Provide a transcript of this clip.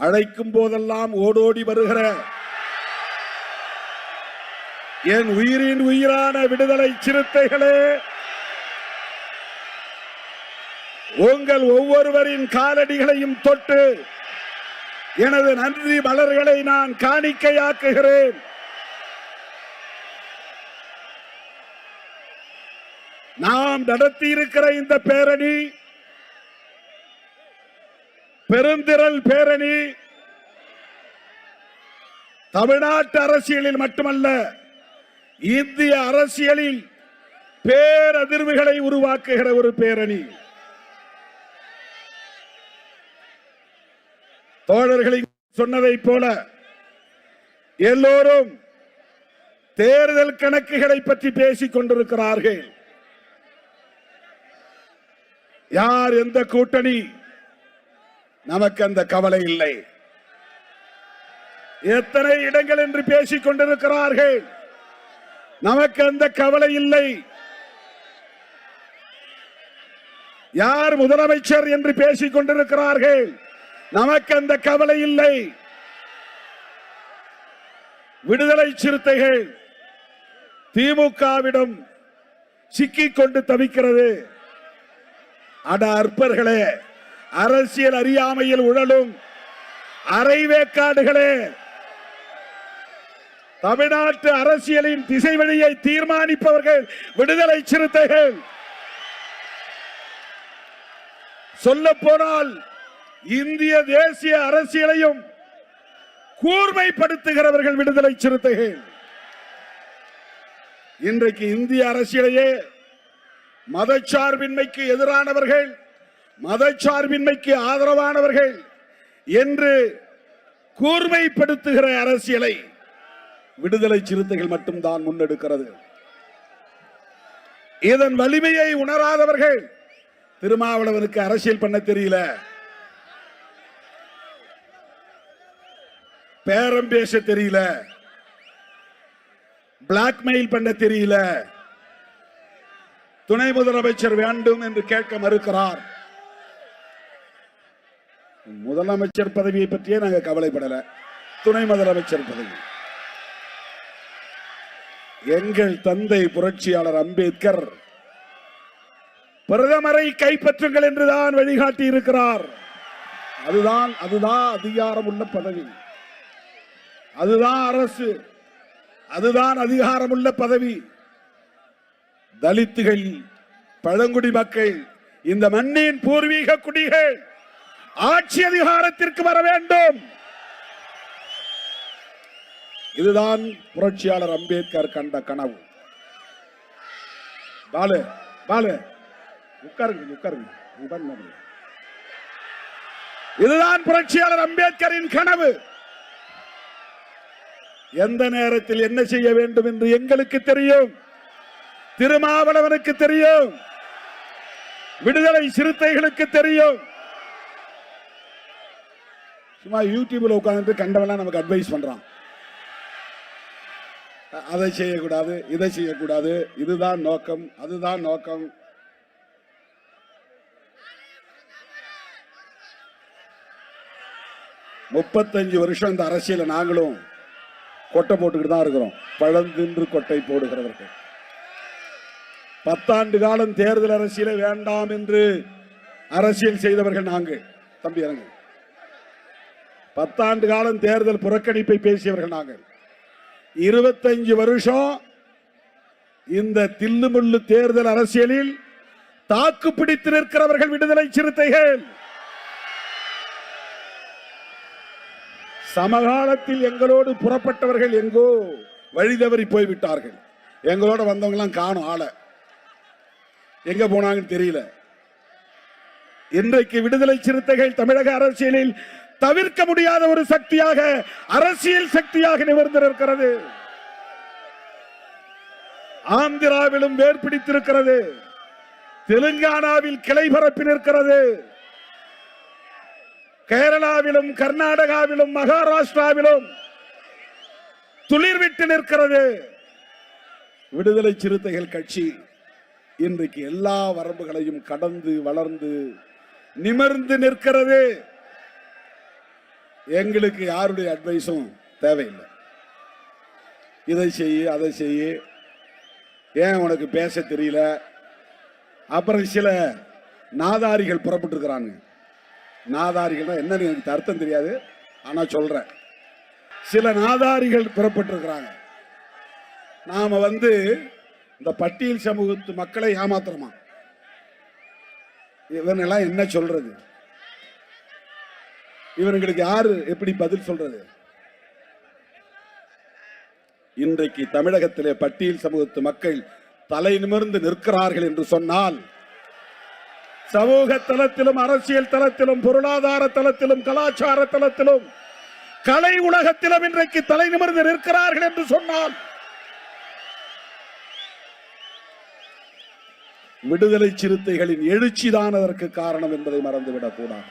அழைக்கும் போதெல்லாம் ஓடோடி வருகிற என் உயிரின் உயிரான விடுதலை சிறுத்தைகளே உங்கள் ஒவ்வொருவரின் காலடிகளையும் தொட்டு எனது நன்றி மலர்களை நான் காணிக்கையாக்குகிறேன். நாம் நடத்தியிருக்கிற இந்த பேரணி பெருந்திரள் பேரணி தமிழ்நாட்டு அரசியலில் மட்டுமல்ல இந்திய அரசியலில் பேரதிர்வுகளை உருவாக்குகிற ஒரு பேரணி. தோழர்களின் சொன்னதைப் போல எல்லோரும் தேர்தல் கணக்குகளை பற்றி பேசிக் கொண்டிருக்கிறார்கள். யார் எந்த கூட்டணி? நமக்கு அந்த கவலை இல்லை. எத்தனை இடங்கள் என்று பேசிக் கொண்டிருக்கிறார்கள். நமக்கு அந்த கவலை இல்லை. யார் முதலமைச்சர் என்று பேசிக் கொண்டிருக்கிறார்கள். நமக்கு அந்த கவலை இல்லை. விடுதலை சிறுத்தைகள் திமுகவிடம் சிக்கிக் கொண்டு தவிக்கிறது. அட அற்பர்களே அரசியல் அறியாமையில் உழலும் அரைவேக்காடுகளே. தமிழ்நாட்டு அரசியலின் திசை வழியை தீர்மானிப்பவர்கள் விடுதலை சிறுத்தைகள். சொல்ல போனால் இந்திய தேசிய அரசியலையும் கூர்மைப்படுத்துகிறவர்கள் விடுதலை சிறுத்தைகள். இன்றைக்கு இந்திய அரசியலையே மதச்சார்பின்மைக்கு எதிரானவர்கள் மதச்சார்பின்மைக்கு ஆதரவானவர்கள் என்று கூர்மைப்படுத்துகிற அரசியலை விடுதலை சிறுத்தைகள் மட்டும்தான் முன்னெடுக்கிறது. இதன் வலிமையை உணராதவர்கள் திருமாவளவனுக்கு அரசியல் பண்ண தெரியல. பேரம் பேச தெரியல. பிளாக்மெயில் பண்ண தெரியல. துணை முதலமைச்சர் வேண்டும் என்று கேட்க மறுக்கிறார். முதலமைச்சர் பதவியை பற்றியே நாங்க கவலைப்படலை. துணை முதலமைச்சர் பதவி. எங்கள் தந்தை புரட்சியாளர் அம்பேத்கர் பிரதமரை கைப்பற்றுங்கள் என்றுதான் வழிகாட்டி இருக்கிறார். அதுதான் அதுதான் அதிகாரம் உள்ள பதவி. அதுதான் அரசு. அதுதான் அதிகாரமுள்ள பதவி. தலித்துகள் பழங்குடி மக்கள் இந்த மண்ணின் பூர்வீக குடிகள் ஆட்சி அதிகாரத்திற்கு வர வேண்டும். இதுதான் புரட்சியாளர் அம்பேத்கர் கண்ட கனவு. பாலு பாலு உட்காருங்க உட்காருங்க. இதுதான் புரட்சியாளர் அம்பேத்கரின் கனவு. எந்த நேரத்தில் என்ன செய்ய வேண்டும் என்று எங்களுக்கு தெரியும். திருமாவளவனுக்கு தெரியும். விடுதலை சிறுத்தைகளுக்கு தெரியும். சும்மா யூடியூப்ல உட்காந்துட்டு கண்டவெல்லாம் நமக்கு அட்வைஸ் பண்றான். அதை செய்யக்கூடாது இதை செய்யக்கூடாது இதுதான் நோக்கம் அதுதான் நோக்கம். முப்பத்தஞ்சு வருஷம் இந்த அரசியல நாங்களும் கொட்டை போட்டுக்கிட்டு தான் இருக்கிறோம். பழந்தின்று கொட்டை போடுகிறவர்கள். பத்தாண்டு காலம் தேர்தல் அரசியலை வேண்டாம் என்று அரசியல் செய்தவர்கள் நாங்கள். தம்பி இறங்கு. பத்தாண்டு காலம் தேர்தல் புறக்கணிப்பை பேசியவர்கள் நாங்கள். இருபத்தஞ்சு வருஷம் இந்த தில்லுமுள்ளு தேர்தல் அரசியலில் தாக்கு பிடித்து நிற்கிறவர்கள் விடுதலை சிறுத்தைகள். சமகாலத்தில் எங்களோடு புறப்பட்டவர்கள் எங்கோ வழி தவறி போய்விட்டார்கள். எங்களோட வந்தவங்க எல்லாம் காணும் ஆளை. எங்க போனாங்கன்னு தெரியல. இன்றைக்கு விடுதலை சிறுத்தைகள் தமிழக அரசியலில் தவிர்க்க முடியாத ஒரு சக்தியாக அரசியல் சக்தியாக நிமிர்ந்திருக்கிறது. ஆந்திராவிலும் வேர் பிடித்திருக்கிறது தெலுங்கானாவில் கிளை பரப்பி நிற்கிறது. கேரளாவிலும் கர்நாடகாவிலும் மகாராஷ்டிராவிலும் துளிர்விட்டு நிற்கிறது. விடுதலை சிறுத்தைகள் கட்சி இன்றைக்கு எல்லா வரம்புகளையும் கடந்து வளர்ந்து நிமிர்ந்து நிற்கிறது. எங்களுக்கு யாருடைய அட்வைஸும் தேவையில்லை. இதை செய் அதை செய் ஏன் உனக்கு பேச தெரியல? அப்புறம் சில நாதாரிகள் புறப்பட்டுருக்கிறாங்க நாதாரிகள்னா என்னன்னு எனக்கு அர்த்தம் தெரியாது. ஆனால் சொல்கிறேன் சில நாதாரிகள் புறப்பட்டுருக்கிறாங்க. நாம் வந்து இந்த பட்டியல் சமூகத்து மக்களை ஏமாத்துறோமா? இவனெல்லாம் என்ன சொல்கிறது இவர்களுக்கு யாரு எப்படி பதில் சொல்றது? இன்றைக்கு தமிழகத்திலே பட்டியல் சமூகத்து மக்கள் தலை நிமிர்ந்து நிற்கிறார்கள் என்று சொன்னால் சமூக தளத்திலும் அரசியல் தளத்திலும் பொருளாதார தளத்திலும் கலாச்சார தளத்திலும் கலை உலகத்திலும் இன்றைக்கு தலை நிமிர்ந்து நிற்கிறார்கள் என்று சொன்னால் விடுதலை சிறுத்தைகளின் எழுச்சிதான் அதற்கு காரணம் என்பதை மறந்துவிடக் கூடாது